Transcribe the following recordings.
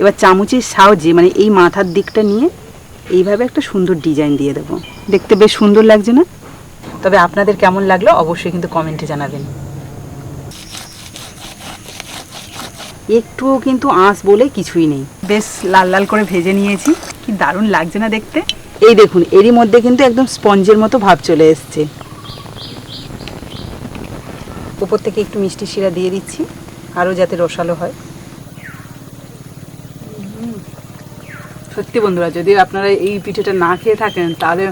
এবার চামচের সাহায্যে মানে এই মাথার দিকটা নিয়ে এইভাবে একটা সুন্দর ডিজাইন দিয়ে দেবো। দেখতে বেশ সুন্দর লাগছে না? তবে আপনাদের কেমন লাগল অবশ্যই কিন্তু কমেন্টে জানাবেন। একটুও কিন্তু আঁশ বলে কিছুই নেই। বেশ লাল লাল করে ভেজে নিয়েছি, কি দারুণ লাগছে না দেখতে? এই দেখুন, এরই মধ্যে কিন্তু একদম স্পঞ্জের মতো ভাব চলে এসছে। উপর থেকে একটু মিষ্টি শিরা দিয়ে দিচ্ছি, আরও যাতে রসালো হয়। সত্যি বন্ধুরা যদি আপনারা এই পিঠেটা না খেয়ে থাকেন তাহলে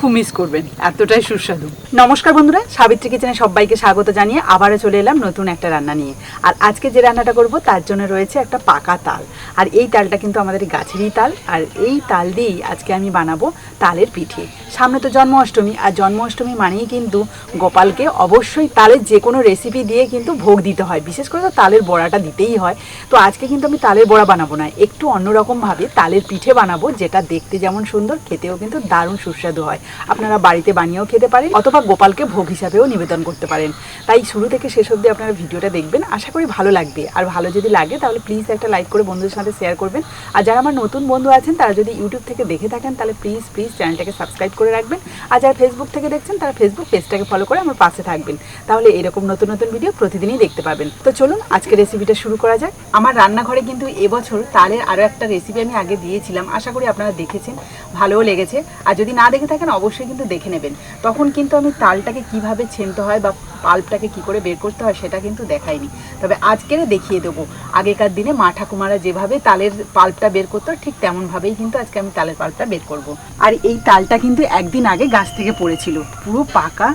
খুব মিস করবেন, এতটাই সুস্বাদু। নমস্কার বন্ধুরা, সাবিত্রী কিচেনে সবাইকে স্বাগত জানিয়ে আবারও চলে এলাম নতুন একটা রান্না নিয়ে। আর আজকে যে রান্নাটা করব, তার জন্য রয়েছে একটা পাকা তাল। আর এই তালটা কিন্তু আমাদের গাছেরই তাল, আর এই তাল দিয়েই আজকে আমি বানাবো তালের পিঠে। সামনে তো জন্মাষ্টমী, আর জন্মাষ্টমী মানেই কিন্তু গোপালকে অবশ্যই তালের যে কোনো রেসিপি দিয়ে কিন্তু ভোগ দিতে হয়। বিশেষ করে তো তালের বড়াটা দিতেই হয়। তো আজকে কিন্তু আমি তালের বড়া বানাবো না, একটু অন্যরকমভাবে তালের পিঠে বানাবো, যেটা দেখতে যেমন সুন্দর, খেতেও কিন্তু দারুণ সুস্বাদু হয়। আপনারা বাড়িতে বানিয়েও খেতে পারেন অথবা গোপালকে ভোগ হিসাবেও নিবেদন করতে পারেন। তাই শুরু থেকে শেষ অবধি আপনারা ভিডিওটা দেখবেন। আশা করি ভালো লাগবে। আর ভালো যদি লাগে তাহলে প্লিজ একটা লাইক করে বন্ধুদের সাথে শেয়ার করবেন। আর যারা আমার নতুন বন্ধু আছেন, তারা যদি ইউটিউব থেকে দেখে থাকেন তাহলে প্লিজ প্লিজ চ্যানেলটাকে সাবস্ক্রাইব করে রাখবেন। আর যারা ফেসবুক থেকে দেখছেন, তারা ফেসবুক পেজটাকে ফলো করে আমার পাশে থাকবেন। তাহলে এরকম নতুন নতুন ভিডিও প্রতিদিনই দেখতে পাবেন। তো চলুন আজকে রেসিপিটা শুরু করা যাক। আমার রান্নাঘরে কিন্তু এবছর তালের আরও একটা রেসিপি আমি আগে দিয়েছিলাম। আশা করি আপনারা দেখেছেন, ভালোও লেগেছে। আর যদি না দেখে থাকেন অবশ্যই কিন্তু দেখে নেবেন। তখন কিন্তু আমি তালটাকে কীভাবে ছেনতে হয় বা পাল্পটাকে কি করে বের করতে হয় সেটা কিন্তু দেখাইনি। তবে আজকের দেখিয়ে দেবো। আগেকার দিনে মা ঠাকুমারা যেভাবে তালের পাল্পটা বের করতো, ঠিক তেমনভাবেই কিন্তু আজকে আমি তালের পাল্পটা বের করব। আর এই তালটা কিন্তু একদিন আগে গাছ থেকে পড়েছিল। পুরো পাকা,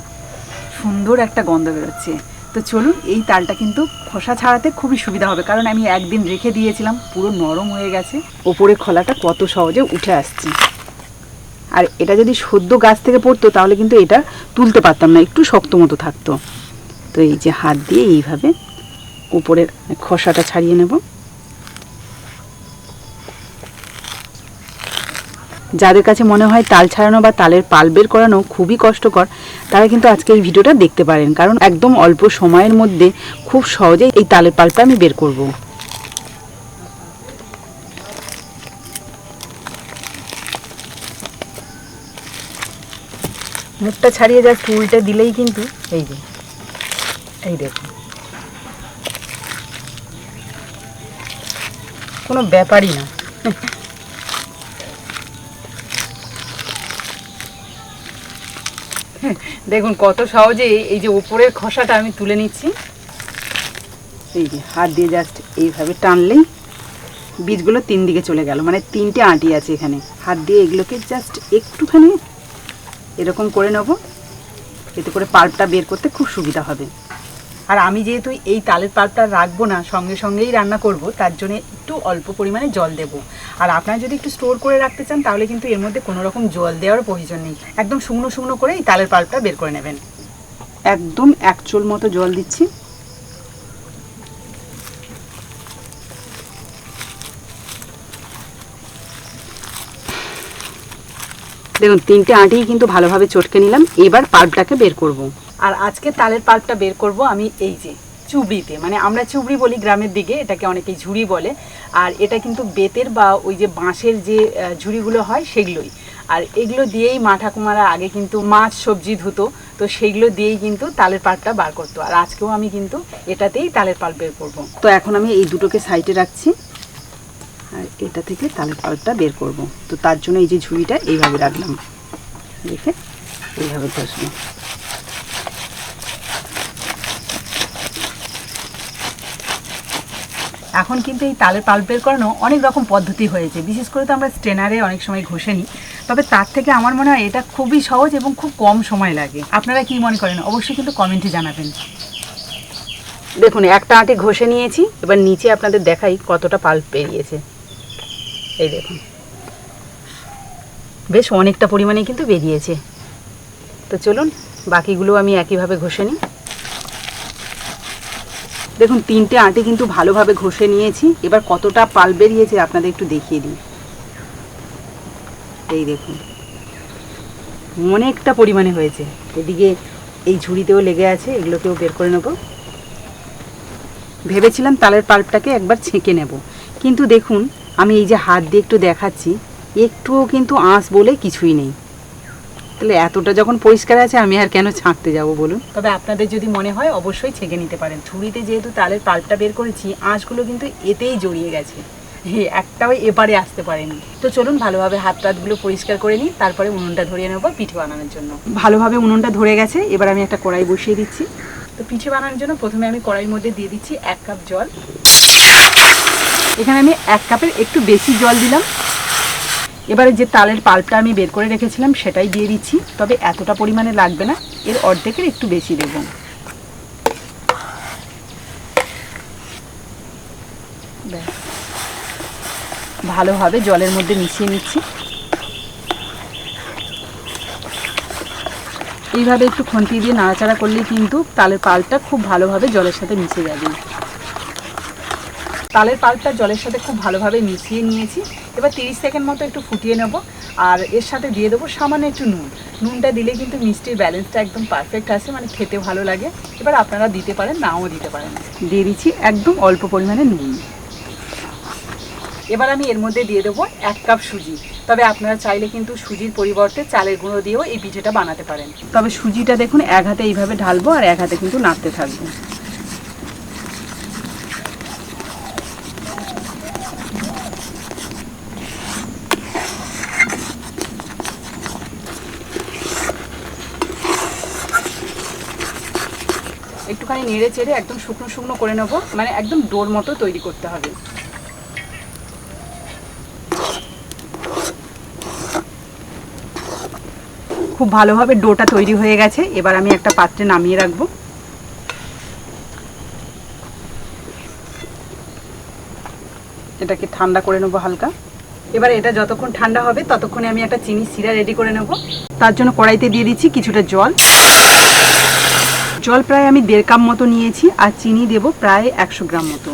সুন্দর একটা গন্ধ বেরোচ্ছে। তো চলুন এই তালটা কিন্তু খোসা ছাড়াতে খুবই সুবিধা হবে, কারণ আমি একদিন রেখে দিয়েছিলাম, পুরো নরম হয়ে গেছে। ওপরে খোলাটা কত সহজে উঠে আসছে। আর এটা যদি সদ্য গাছ থেকে পড়তো, তাহলে কিন্তু এটা তুলতে পারতাম না, একটু শক্ত মতো থাকতো। তো এই যে হাত দিয়ে এইভাবে উপরের খসাটা ছাড়িয়ে নেব। যাদের কাছে মনে হয় তাল ছাড়ানো বা তালের পাল বের করানো খুবই কষ্টকর, তারা কিন্তু আজকে এই ভিডিওটা দেখতে পারেন। কারণ একদম অল্প সময়ের মধ্যে খুব সহজেই এই তালের পালটা আমি বের করব। মুখটা ছাড়িয়ে জাস্ট উল্টে দিলেই কিন্তু এই যে, এই দেখুন। কোনো ব্যাপারই না। দেখুন, কত সহজে এই যে উপরের খসাটা আমি তুলে নিচ্ছি। এই যে হাত দিয়ে জাস্ট এইভাবে টানলেই বীজগুলো তিন দিকে চলে গেল। মানে তিনটে আঁটি আছে এখানে। হাত দিয়ে এগুলোকে জাস্ট একটুখানি এরকম করে নেব, এতে করে পাল্পটা বের করতে খুব সুবিধা হবে। আর আমি যেহেতু এই তালের পাল্পটা রাখব না, সঙ্গে সঙ্গেই রান্না করব, তার জন্য একটু অল্প পরিমাণে জল দেব। আর আপনারা যদি একটু স্টোর করে রাখতে চান, তাহলে কিন্তু এর মধ্যে কোনো রকম জল দেওয়ার প্রয়োজন নেই। একদম শুকনো শুকনো করে এই তালের পাল্পটা বের করে নেবেন। একদম এক মতো জল দিচ্ছি। দেখুন তিনটে আঁটিই কিন্তু ভালোভাবে চটকে নিলাম। এবার পাল্পটাকে বের করব। আর আজকে তালের পাল্পটা বের করব আমি এই যে চুবড়িতে। মানে আমরা চুবড়ি বলি গ্রামের দিকে এটাকে অনেকেই ঝুড়ি বলে। আর এটা কিন্তু বেতের বা ওই যে বাঁশের যে ঝুড়িগুলো হয় সেগুলোই। আর এগুলো দিয়েই মা ঠাকুমারা আগে কিন্তু মাছ সবজি ধুতো। তো সেগুলো দিয়েই কিন্তু তালের পাল্পটা বার করতো। আর আজকেও আমি কিন্তু এটাতেই তালের পাল্প বের করব। তো এখন আমি এই দুটোকে সাইডে রাখছি। এটা থেকে তালের পাল্পটা বের করব। তো তার জন্য এই যে ঝুড়িটা এইভাবে রাখলাম। দেখে এইভাবে ঘষবো এখন কিন্তু এই তালের পাল্প বের করানো অনেক রকম পদ্ধতি হয়েছে। বিশেষ করে তো আমরা স্ট্রেনারে অনেক সময় ঘষে নিই। তবে তার থেকে আমার মনে হয় এটা খুবই সহজ এবং খুব কম সময় লাগে। আপনারা কি মনে করেন? অবশ্যই কিন্তু কমেন্টে জানাবেন। দেখুন, একটা আঁটি ঘষে নিয়েছি। এবার নিচে আপনাদের দেখাই কতটা পাল্প বেরিয়েছে এই দেখুন। বেশ অনেকটা পরিমাণে কিন্তু বেরিয়েছে। তো চলুন, বাকিগুলো আমি একইভাবে ঘষে নিই। দেখুন, তিনটে আঁটি কিন্তু ভালোভাবে ঘষে নিয়েছি। এবার কতটা পাল বেরিয়েছে আপনাদের একটু দেখিয়ে দিই। এই দেখুন, অনেকটা পরিমাণে হয়েছে। এদিকে এই ঝুড়িতেও লেগে আছে, এগুলোকেও বের করে নেব। ভেবেছিলাম তালের পাল্পটাকে একবার ছেঁকে নেব। কিন্তু দেখুন আমি এই যে হাত দিয়ে একটু দেখাচ্ছি একটুও কিন্তু আঁশ বলে কিছুই নেই। তাহলে এতটা যখন পরিষ্কার আছে আমি আর কেন ছাঁকতে যাব বলুন? তবে আপনাদের যদি মনে হয় অবশ্যই ছেঁকে নিতে পারেন। ছুরিতে যেহেতু তালের পাল্পটা বের করেছি আঁশগুলো কিন্তু এতেই জড়িয়ে গেছে। একটাও এপারে আসতে পারেনি। তো চলুন ভালোভাবে হাত টাতগুলো পরিষ্কার করে নিই তারপরে উনুনটা ধরিয়ে নেব পিঠে বানানোর জন্য। ভালোভাবে উনুনটা ধরে গেছে এবার আমি একটা কড়াই বসিয়ে দিচ্ছি। তো পিঠে বানানোর জন্য প্রথমে আমি কড়াইয়ের মধ্যে দিয়ে দিচ্ছি এক কাপ জল। এখানে আমি এক কাপের একটু বেশি জল দিলাম। এবারে যে তালের পাল্পটা আমি বের করে রেখেছিলাম, সেটাই দিয়ে দিচ্ছি। তবে এতটা পরিমাণে লাগবে না, এর অর্ধেকের একটু বেশি দেব। ভালোভাবে জলের মধ্যে মিশিয়ে নিচ্ছি। এইভাবে একটু খুন্তি দিয়ে নাড়াচাড়া করলেই কিন্তু তালের পালটা খুব ভালোভাবে জলের সাথে মিশে যাবে। তালের পাল্পটা জলের সাথে খুব ভালোভাবে মিশিয়ে নিয়েছি। এবার তিরিশ সেকেন্ড মতো একটু ফুটিয়ে নেব। আর এর সাথে দিয়ে দেবো সামান্য একটু নুন। নুনটা দিলে কিন্তু মিষ্টির ব্যালেন্সটা একদম পারফেক্ট আসে মানে খেতে ভালো লাগে। এবার আপনারা দিতে পারেন, নাও দিতে পারেন। দিয়ে দিচ্ছি একদম অল্প পরিমাণে নুন। এবার আমি এর মধ্যে দিয়ে দেবো এক কাপ সুজি। তবে আপনারা চাইলে কিন্তু সুজির পরিবর্তে চালের গুঁড়ো দিয়েও এই পিঠেটা বানাতে পারেন। তবে সুজিটা দেখুন এক হাতে এইভাবে ঢালবো আর এক হাতে কিন্তু নাড়তে থাকব। একটুখানি নেড়ে চেড়ে একদম শুকনো শুকনো করে নেব। মানে একদম ডোর মতো তৈরি করতে হবে। খুব ভালোভাবে ডোটা তৈরি হয়ে গেছে। এবার আমি একটা পাত্রে নামিয়ে রাখব। এটাকে ঠান্ডা করে নেব হালকা। এবার এটা যতক্ষণ ঠান্ডা হবে, ততক্ষণে আমি একটা চিনি সিরা রেডি করে নেব। তার জন্য কড়াইতে দিয়ে দিচ্ছি কিছুটা জল। জল প্রায় আমি দেড় কাপ মতো নিয়েছি, আর চিনি দেব প্রায় একশো গ্রাম মতো।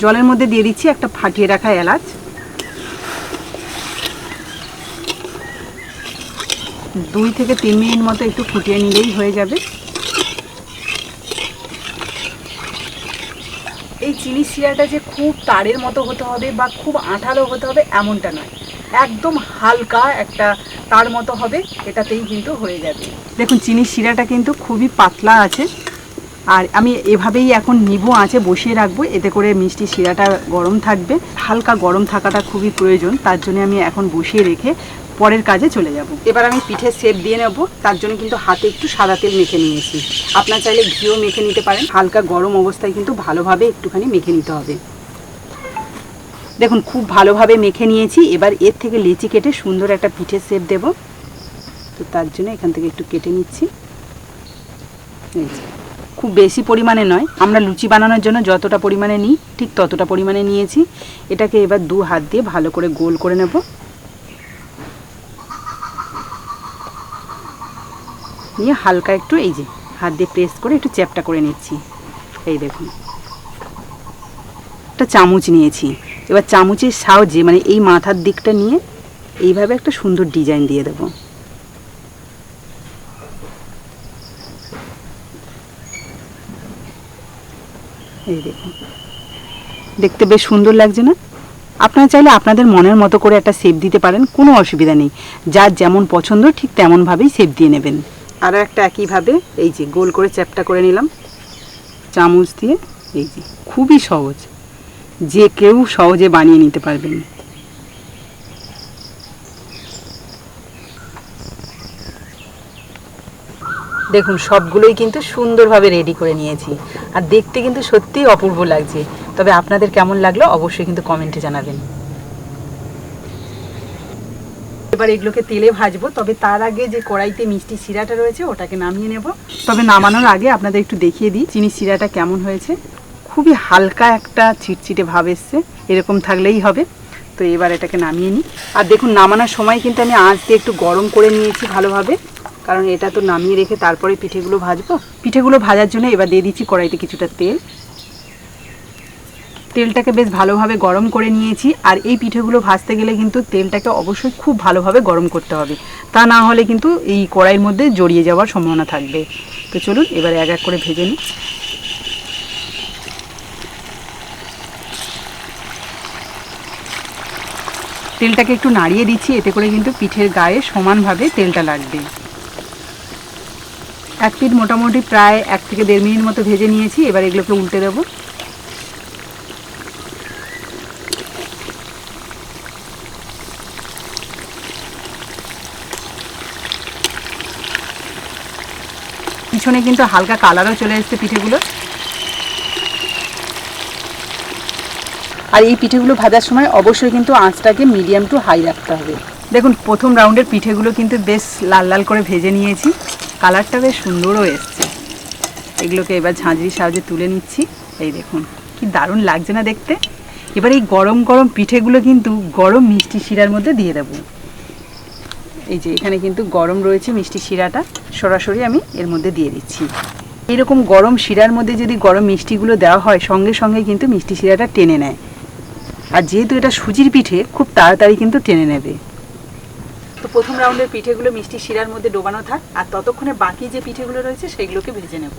জলের মধ্যে দিয়ে দিচ্ছি একটা ফাটিয়ে রাখা এলাচ। দুই থেকে তিন মিনিট মতো একটু ফুটিয়ে নিলেই হয়ে যাবে। এই চিনি শিরাটা যে খুব তারের মতো হতে হবে বা খুব আঠালো হতে হবে এমনটা নয়। একদম হালকা একটা তার মতো হবে, এটাতেই কিন্তু হয়ে যাবে। দেখুন, চিনির শিরাটা কিন্তু খুবই পাতলা আছে। আর আমি এভাবেই এখন নিবু আছে বসিয়ে রাখব, এতে করে মিষ্টি শিরাটা গরম থাকবে। হালকা গরম থাকাটা খুবই প্রয়োজন, তার জন্য আমি এখন বসিয়ে রেখে পরের কাজে চলে যাব। এবার আমি পিঠে সেপ দিয়ে নেব, তার জন্য কিন্তু হাতে একটু সাদা তেল মেখে নিয়েছি। আপনার চাইলে ঘিও মেখে নিতে পারেন, হালকা গরম অবস্থায় কিন্তু ভালোভাবে একটুখানি মেখে নিতে হবে। দেখুন, খুব ভালোভাবে মেখে নিয়েছি। এবার এর থেকে লেচি কেটে সুন্দর একটা পিঠের শেপ দেব। তো তার জন্য এখান থেকে একটু কেটে নিচ্ছি। খুব বেশি পরিমাণে নয়। আমরা লুচি বানানোর জন্য যতটা পরিমাণে নিই, ঠিক ততটা পরিমাণে নিয়েছি। এটাকে এবার দু হাত দিয়ে ভালো করে গোল করে নেব। নিয়ে হালকা একটু, এই যে, হাত দিয়ে প্রেস করে একটু চ্যাপটা করে নিচ্ছি। এই দেখুন, একটা চামচ নিয়েছি। এবার চামচের সাহায্যে মানে এই মাথার দিকটা নিয়ে এইভাবে একটা সুন্দর ডিজাইন দিয়ে দেবো। এই দেখুন। দেখতে বেশ সুন্দর লাগছে না? আপনারা চাইলে আপনাদের মনের মতো করে একটা শেপ দিতে পারেন, কোনো অসুবিধা নেই। যার যেমন পছন্দ, ঠিক তেমনভাবেই শেপ দিয়ে নেবেন। আরও একটা একইভাবে, এই যে গোল করে চ্যাপটা করে নিলাম। চামচ দিয়ে, এই যে, খুবই সহজ। যে কেউ সহজে বানিয়ে নিতে পারবেন। দেখুন, সবগুলোই কিন্তু সুন্দরভাবে রেডি করে নিয়েছি। আর দেখতে কিন্তু সত্যিই অপূর্ব লাগছে। তবে আপনাদের কেমন লাগল অবশ্যই কিন্তু কমেন্টে জানাবেন। এবার এগুলোকে তেলে ভাজবো, তবে তার আগে যে কড়াইতে মিষ্টি শিরাটা রয়েছে, ওটাকে নামিয়ে নেব। তবে নামানোর আগে আপনাদের একটু দেখিয়ে দিই চিনি শিরাটা কেমন হয়েছে। খুবই হালকা একটা চিটচিটে ভাব এসছে। এরকম থাকলেই হবে। তো এবার এটাকে নামিয়ে নিই। আর দেখুন, নামানোর সময় কিন্তু আমি আঁচ দিয়ে একটু গরম করে নিয়েছি ভালোভাবে। কারণ এটা তো নামিয়ে রেখে তারপরে পিঠেগুলো ভাজবো। পিঠেগুলো ভাজার জন্য এবার দিয়ে দিচ্ছি কড়াইতে কিছুটা তেল। তেলটাকে বেশ ভালোভাবে গরম করে নিয়েছি। আর এই পিঠেগুলো ভাজতে গেলে কিন্তু তেলটাকে অবশ্যই খুব ভালোভাবে গরম করতে হবে। তা না হলে কিন্তু এই কড়াইয়ের মধ্যে জড়িয়ে যাওয়ার সম্ভাবনা থাকবে। তো চলুন, এবার এক এক করে ভেজে নিই। তেলটাকে একটু নাড়িয়ে দিচ্ছি, এতে করে কিন্তু পিঠের গায়ে সমানভাবে তেলটা লাগবে। এক পিঠ মোটামুটি প্রায় এক থেকে দেড় মিনিট মতো ভেজে নিয়েছি, এবার এগুলোকে উল্টে দেবো। পিছনে কিন্তু হালকা কালারও চলে এসছে পিঠেগুলো আর এই পিঠেগুলো ভাজার সময় অবশ্যই কিন্তু আঁচটাকে মিডিয়াম টু হাই রাখতে হবে। দেখুন, প্রথম রাউন্ডের পিঠেগুলো কিন্তু বেশ লাল লাল করে ভেজে নিয়েছি। কালারটা বেশ সুন্দরও এসছে। এগুলোকে এবার ঝাঁঝরির সাহায্যে তুলে নিচ্ছি। এই দেখুন, কি দারুণ লাগছে না দেখতে? এবার এই গরম গরম পিঠেগুলো কিন্তু গরম মিষ্টি শিরার মধ্যে দিয়ে দেবো। এই যে, এখানে কিন্তু গরম রয়েছে মিষ্টি শিরাটা। সরাসরি আমি এর মধ্যে দিয়ে দিচ্ছি। এইরকম গরম শিরার মধ্যে যদি গরম মিষ্টিগুলো দেওয়া হয়, সঙ্গে সঙ্গে কিন্তু মিষ্টি শিরাটা টেনে নেয়। আর যেহেতু এটা সুজির পিঠে খুব তাড়াতাড়ি কিন্তু টেনে নেবে। তো প্রথম রাউন্ডের পিঠেগুলো মিষ্টি শিরার মধ্যে ডোবানো থাক আর ততক্ষণে বাকি যে পিঠেগুলো রয়েছে সেগুলোকে ভেজে নেব।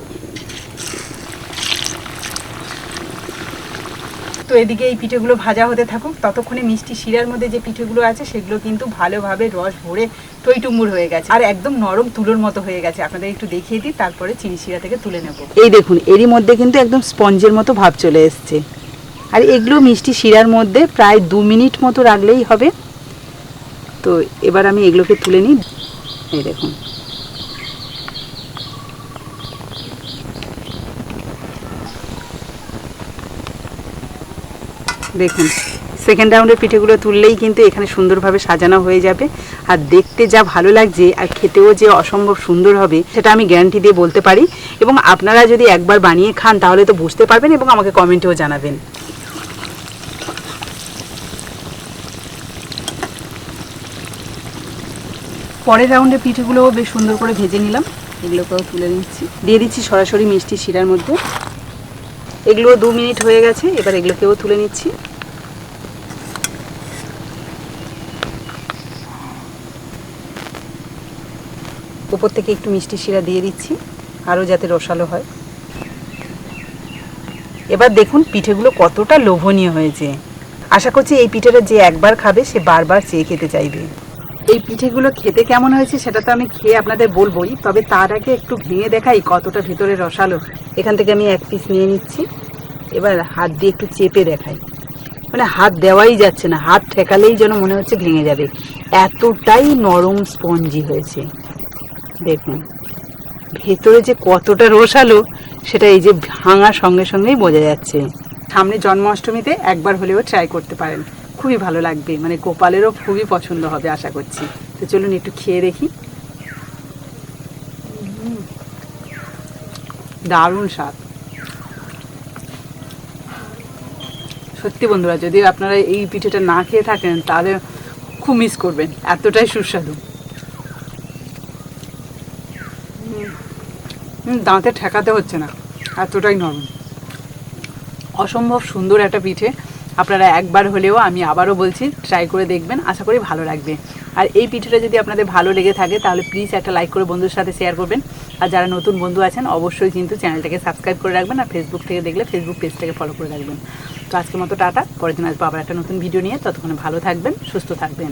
তো এদিকে এই পিঠেগুলো ভাজা হতে থাকুক ততক্ষণে মিষ্টি শিরার মধ্যে যে পিঠেগুলো আছে সেগুলো কিন্তু ভালোভাবে রস ভরে টইটুম্বুর হয়ে গেছে। আর একদম নরম তুলোর মতো হয়ে গেছে। আপনাদের একটু দেখিয়ে দিই তারপরে চিনি শিরা থেকে তুলে নেব। এই দেখুন এরই মধ্যে কিন্তু একদম স্পঞ্জের মতো ভাব চলে এসছে। আর এগুলো মিষ্টি শিরার মধ্যে প্রায় দু মিনিট মতো রাখলেই হবে। তো এবার আমি এগুলোকে তুলে নিই। এই দেখুন। দেখুন সেকেন্ড রাউন্ডের পিঠেগুলো তুললেই কিন্তু এখানে সুন্দরভাবে সাজানো হয়ে যাবে। আর দেখতে যা ভালো লাগছে আর খেতেও যে অসম্ভব সুন্দর হবে, সেটা আমি গ্যারান্টি দিয়ে বলতে পারি। এবং আপনারা যদি একবার বানিয়ে খান, তাহলে তো বুঝতে পারবেন এবং আমাকে কমেন্টেও জানাবেন। পরের রাউন্ডে পিঠেগুলোও বেশ সুন্দর করে ভেজে নিলাম। এগুলোকেও তুলে নিচ্ছি। দিয়ে দিচ্ছি সরাসরি মিষ্টি শিরার মধ্যে। এগুলো দু মিনিট হয়ে গেছে, এবার এগুলোকেও তুলে নিচ্ছি। উপর থেকে একটু মিষ্টি শিরা দিয়ে দিচ্ছি, আরও যাতে রসালো হয়। এবার দেখুন পিঠেগুলো কতটা লোভনীয় হয়েছে। আশা করছি এই পিঠেটা যে একবার খাবে, সে বারবার চেয়ে খেতে চাইবে। এই পিঠেগুলো খেতে কেমন হয়েছে সেটা তো আমি খেয়ে আপনাদের বলবোই, তবে তার আগে একটু ভেঙে দেখাই কতটা ভেতরে রসালো। এখান থেকে আমি এক পিস নিয়ে নিচ্ছি। এবার হাত দিয়ে একটু চেপে দেখাই। মানে হাত দেওয়াই যাচ্ছে না, হাত ঠেকালেই যেন মনে হচ্ছে ভেঙে যাবে। এতটাই নরম স্পঞ্জি হয়েছে। দেখুন, ভেতরে যে কতটা রসালো, সেটা এই যে ভাঙার সঙ্গে সঙ্গেই বোঝা যাচ্ছে। সামনে জন্মাষ্টমীতে একবার হলেও ট্রাই করতে পারেন। খুবই ভালো লাগবে। মানে গোপালেরও খুবই পছন্দ হবে, আশা করছি। তো চলুন একটু খেয়ে দেখি। দারুণ স্বাদ। সত্যি বন্ধুরা, যদি আপনারা এই পিঠেটা না খেয়ে থাকেন, তাহলে খুব মিস করবেন। এতটাই সুস্বাদু। দাঁতে ঠেকাতে হচ্ছে না। এতটাই নরম। অসম্ভব সুন্দর একটা পিঠে। আপনারা একবার হলেও আমি আবারও বলছি ট্রাই করে দেখবেন, আশা করি ভালো লাগবে। আর এই পিঠেটা যদি আপনাদের ভালো লেগে থাকে, তাহলে প্লিজ একটা লাইক করে বন্ধুর সাথে শেয়ার করবেন। আর যারা নতুন বন্ধু আছেন, অবশ্যই কিন্তু চ্যানেলটাকে সাবস্ক্রাইব করে রাখবেন আর ফেসবুক থেকে দেখলে ফেসবুক পেজটাকে ফলো করে রাখবেন। তো আজকের মতো টাটা, পরের দিন আসব আবার একটা নতুন ভিডিও নিয়ে। ততক্ষণে ভালো থাকবেন, সুস্থ থাকবেন।